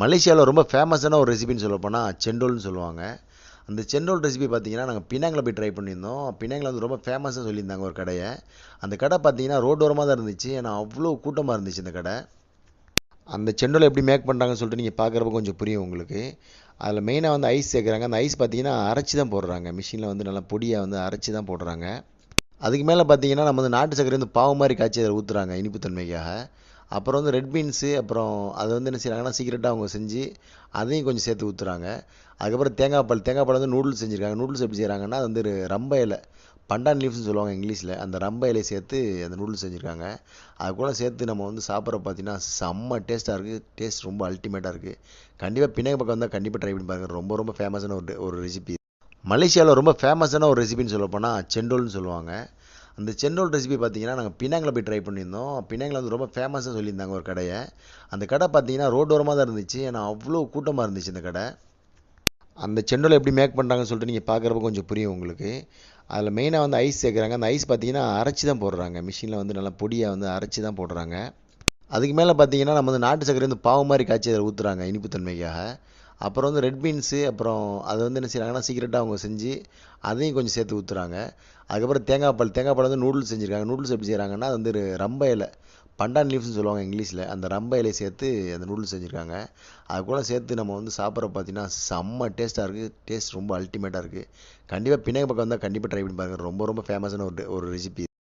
மலேசியாவில் ரொம்ப ஃபேமஸான ஒரு ரெசிபின்னு சொல்லப்போனால் செண்டோல்னு சொல்லுவாங்க. அந்த செண்டோல் ரெசிபி பார்த்தீங்கன்னா நாங்கள் பினாங்கில் போய் ட்ரை பண்ணியிருந்தோம். பினாங்கில் வந்து ரொம்ப ஃபேமஸாக சொல்லியிருந்தாங்க ஒரு கடையை. அந்த கடை பார்த்தீங்கன்னா ரோட்டோரமாக தான் இருந்துச்சு. ஏன்னா அவ்வளோ கூட்டமாக இருந்துச்சு இந்த கடை. அந்த செண்டோலை எப்படி மேக் பண்ணுறாங்கன்னு சொல்லிட்டு நீங்கள் பார்க்குறப்ப கொஞ்சம் புரியும் உங்களுக்கு. அதில் மெயினாக வந்து ஐஸ் சேர்க்குறாங்க. அந்த ஐஸ் பார்த்தீங்கன்னா அரைச்சி தான் போடுறாங்க. மிஷினில் வந்து நல்லா பொடியாக வந்து அரைச்சி தான் போடுறாங்க. அதுக்கு மேலே பார்த்தீங்கன்னா நம்ம வந்து நாட்டு சர்க்கரை வந்து பாவு மாதிரி காய்ச்சி அதில் ஊற்றுறாங்க இனிப்புத்தன்மைக்காக. அப்புறம் வந்து ரெட் பீன்ஸு அப்புறம் அது வந்து என்ன செய்கிறாங்கன்னா சீக்கிரட்டாக அவங்க செஞ்சு அதையும் கொஞ்சம் சேர்த்து ஊற்றுறாங்க அதுக்கப்புறம் தேங்காய் பால் தேங்காய் பால் வந்து நூடுல்ஸ் செஞ்சுருக்காங்க. நூடுல்ஸ் எப்படி செய்கிறாங்கன்னா அது வந்து ரம்ப இலை பண்டான் லீஃப்னு சொல்லுவாங்க இங்கிலீஷில். அந்த ரம்ப இலையை சேர்த்து அந்த நூடுல்ஸ் செஞ்சுருக்காங்க. அது கூட சேர்த்து நம்ம வந்து சாப்பிட்ற பார்த்தீங்கன்னா செம்ம டேஸ்ட்டாக இருக்குது டேஸ்ட் ரொம்ப அல்டிமேட்டாக இருக்குது கண்டிப்பாக பின்னாடி பக்கம் வந்தால் கண்டிப்பாக ட்ரை பண்ணி பாருங்கள் ரொம்ப ரொம்ப ஃபேமஸான ஒரு ஒரு ரெசிபி மலேசியாவில் ரொம்ப ஃபேமஸான ஒரு ரெசிபின்னு சொல்ல போனால் செண்டோல்னு சொல்லுவாங்க. அந்த செண்டோல் ரெசிபி பார்த்தீங்கன்னா நாங்கள் பினாங்கில் போய் ட்ரை பண்ணியிருந்தோம். பினாங்கில் வந்து ரொம்ப ஃபேமஸாக சொல்லியிருந்தாங்க ஒரு கடையை. அந்த கடை பார்த்தீங்கன்னா ரோட்டோரமாக தான் இருந்துச்சு. ஏன்னா அவ்வளோ கூட்டமாக இருந்துச்சு இந்த கடை. அந்த செண்டோல் எப்படி மேக் பண்ணுறாங்கன்னு சொல்லிட்டு நீங்கள் பார்க்குறப்ப கொஞ்சம் புரியும் உங்களுக்கு. அதில் மெயினாக வந்து ஐஸ் சேர்க்குறாங்க. அந்த ஐஸ் பார்த்தீங்கன்னா அரைச்சி தான் போடுறாங்க. மிஷினில் வந்து நல்லா பொடியாக வந்து அரைச்சி தான் போடுறாங்க. அதுக்கு மேலே பார்த்தீங்கன்னா நம்ம வந்து நாட்டு சர்க்கரை வந்து பாவு மாதிரி காய்ச்சி அதில் ஊற்றுறாங்க இனிப்புத்தன்மைக்காக. அப்புறம் வந்து ரெட் பீன்ஸு அப்புறம் அது வந்து என்ன செய்கிறாங்கன்னா சீக்கிரட்டாக அவங்க செஞ்சு அதையும் கொஞ்சம் சேர்த்து ஊற்றுறாங்க அதுக்கப்புறம் தேங்காய் பால் தேங்காய் பால் வந்து நூடுல்ஸ் செஞ்சுருக்காங்க. நூடுல்ஸ் எப்படி செய்கிறாங்கன்னா அது வந்து ரம்ப இலை பண்டான் லீஃப்னு சொல்லுவாங்க இங்கிலீஷில். அந்த ரம்ப இலையை சேர்த்து அந்த நூடுல்ஸ் செஞ்சுருக்காங்க. அது கூட சேர்த்து நம்ம வந்து சாப்பிட்ற பார்த்தீங்கன்னா செம்ம டேஸ்ட்டாக இருக்குது டேஸ்ட் ரொம்ப அல்டிமேட்டாக இருக்குது கண்டிப்பாக பின்னாடி பக்கம் வந்தால் கண்டிப்பாக ட்ரை பண்ணி பாருங்கள் ரொம்ப ரொம்ப ஃபேமஸான ஒரு ஒரு ரெசிபி